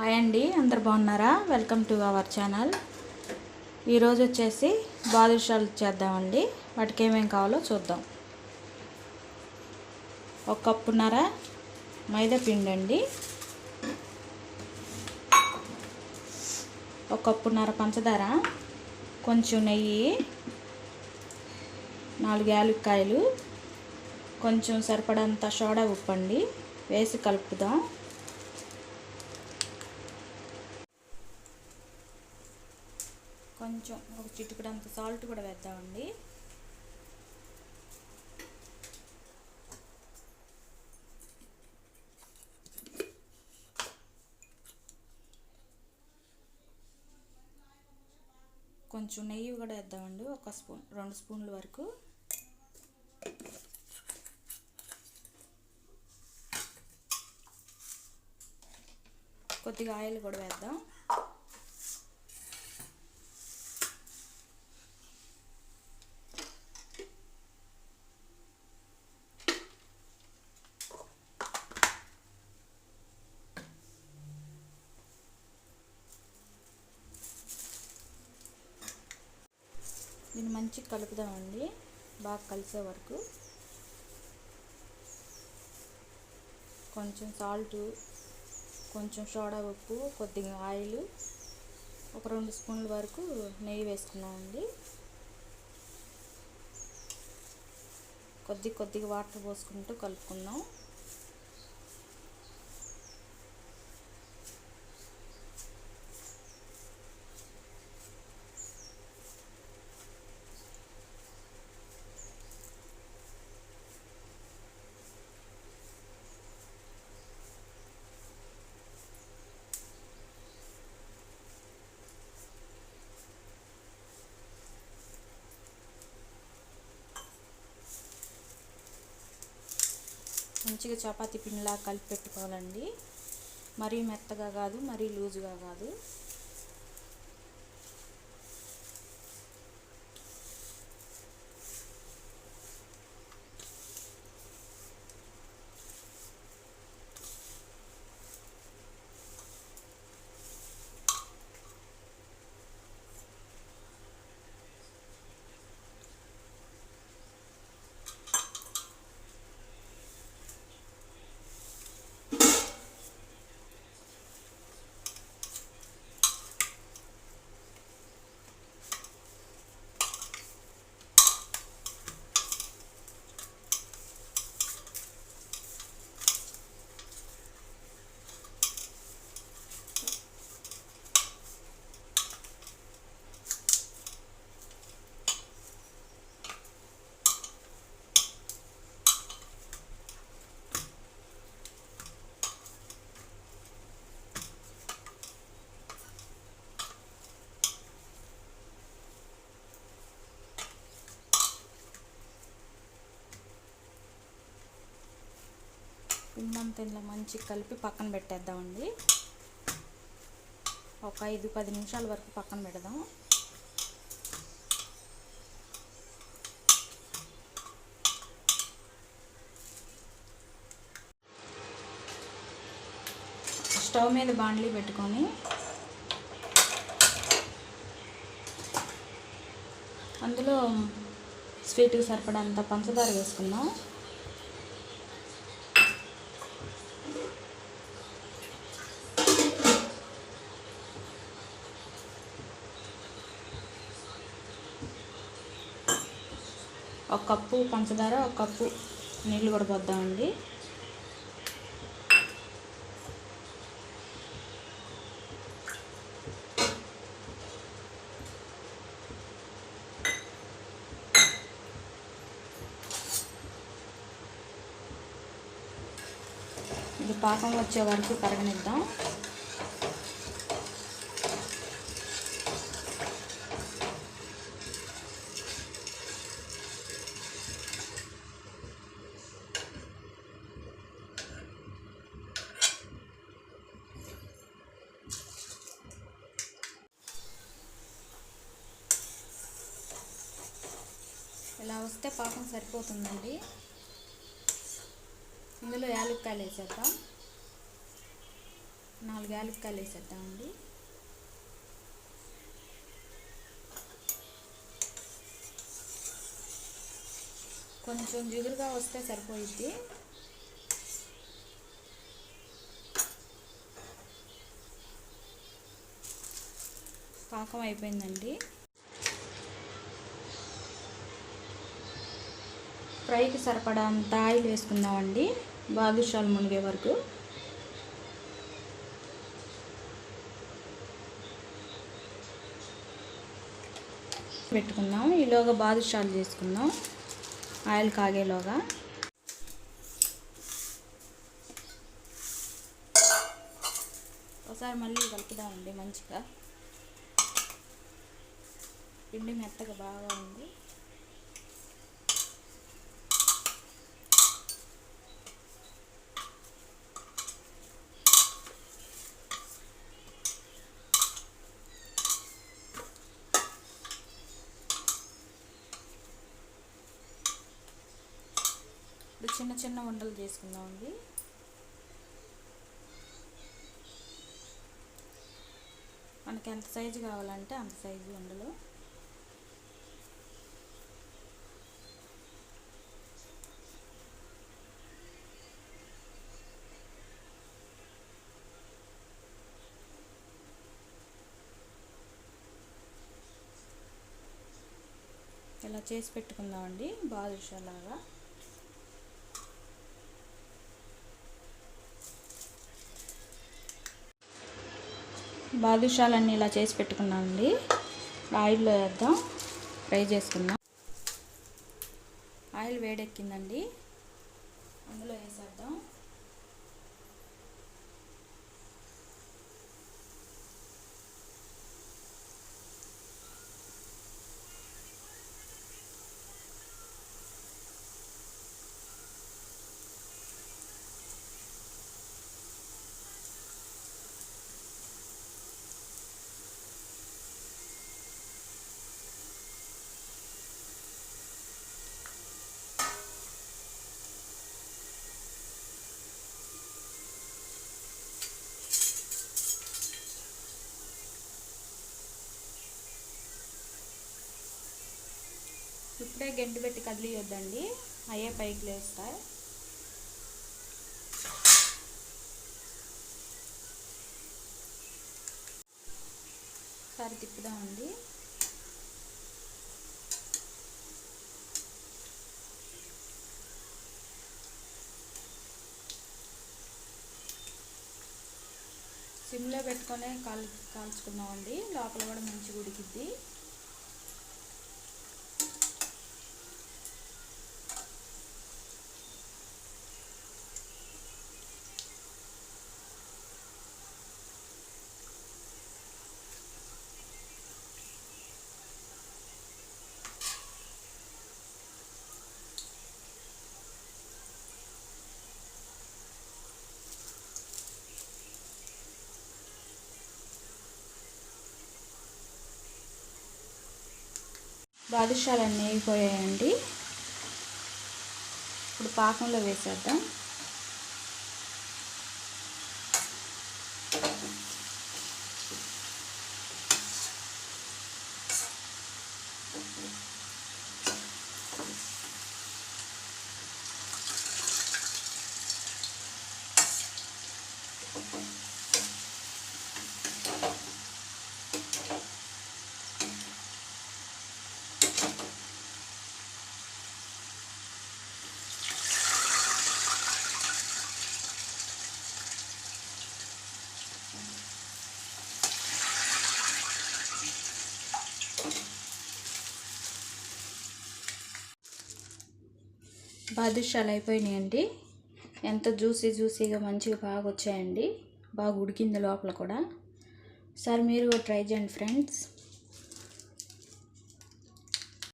Hi అండి అందరు బాగున్నారా? వెల్కమ్ టు అవర్ ఛానల్ ఈరోజు వచ్చేసి బాదుషాలు చేద్దామండి. వాటికి ఏమేమి కావాలో చూద్దాం. ఒక కప్పున్నర మైదా పిండి అండి. ఒక కప్పున్నర పంచదార కొంచెం నెయ్యి నాలుగు యాలుక్కాయలు కొంచెం సరిపడంత సోడా ఉప్పు అండి వేసి కలుపుదాం. కొంచెం ఒక చిటికడంత సాల్ట్ కూడా వేద్దామండి. కొంచెం నెయ్యి కూడా వేద్దామండి ఒక స్పూన్ రెండు స్పూన్ల వరకు. కొద్దిగా ఆయిల్ కూడా వేద్దాం. దీన్ని మంచిగా కలుపుదామండి. బాగా కలిసే వరకు. కొంచెం సాల్ట్ కొంచెం సోడా ఉప్పు కొద్దిగా ఆయిల్. ఒక రెండు స్పూన్ల వరకు నెయ్యి వేసుకున్నామండి. కొద్ది కొద్దిగా వాటర్ పోసుకుంటూ కలుపుకుందాం మంచిగా చపాతీ పిండిలా కలిపి పెట్టుకోవాలండి. మరీ మెత్తగా కాదు మరీ లూజుగా కాదు. పిండంతా ఇలా మంచిగా కలిపి పక్కన పెట్టేద్దామండి. ఒక ఐదు పది నిమిషాల వరకు పక్కన పెడదాం. స్టవ్ మీద బాండ్లీ పెట్టుకొని అందులో స్వీట్కి సరిపడంత పంచదార వేసుకుందాం. ఒక కప్పు పంచదార ఒక కప్పు నీళ్ళు కూడా పోద్దామండి. పాకం వచ్చే వరకు కరగనిద్దాం. ఇలా వస్తే పాకం సరిపోతుందండి. ఇందులో యాలక్కాయలు వేసేద్దాం. నాలుగు యాలక్కాయలు వేసేద్దామండి కొంచెం జిగురుగా వస్తే సరిపోయిద్ది. పాకం అయిపోయిందండి. ఫ్రైకి సరిపడా అంత ఆయిల్ వేసుకుందామండి. బాదుషాలు మునిగే వరకు. పెట్టుకుందాం ఈలోగా బాదుషాలు చేసుకుందాం ఆయిల్ కాగేలోగా. ఒకసారి మళ్ళీ కలుపుదామండి మంచిగా. పిండి మెత్తగా బాగా ఉంది. చిన్న చిన్న ఉండలు చేసుకుందామండి. మనకి ఎంత సైజు కావాలంటే అంత సైజు ఉండలు ఇలా చేసి పెట్టుకుందామండి బాదుషాలాగా. బాదుషాలన్నీ ఇలా చేసి పెట్టుకున్నామండి ఆయిల్లో వేద్దాం. ఫ్రై చేసుకుందాం. ఆయిల్ వేడెక్కిందండి. అందులో వేసేద్దాం. ఇప్పుడే గెంటు పెట్టి కదిలియొద్దండి. అయ్యే పైకి లేస్తాయి సరి తిప్పుదామండి. సిమ్లో పెట్టుకొని కాల్ కాల్చుకుందామండి. లోపల కూడా మంచిగా ఉడికిద్ది. బాదుషాలు అన్నీ పోయాయండి ఇప్పుడు పాకంలో వేసేద్దాం. బాదుషాలు అయిపోయినాయండి. ఎంత జ్యూసీ జ్యూసీగా మంచిగా బాగా వచ్చాయండి. బాగా ఉడికింది లోపల కూడా. సార్ మీరు ట్రై చేయండి ఫ్రెండ్స్.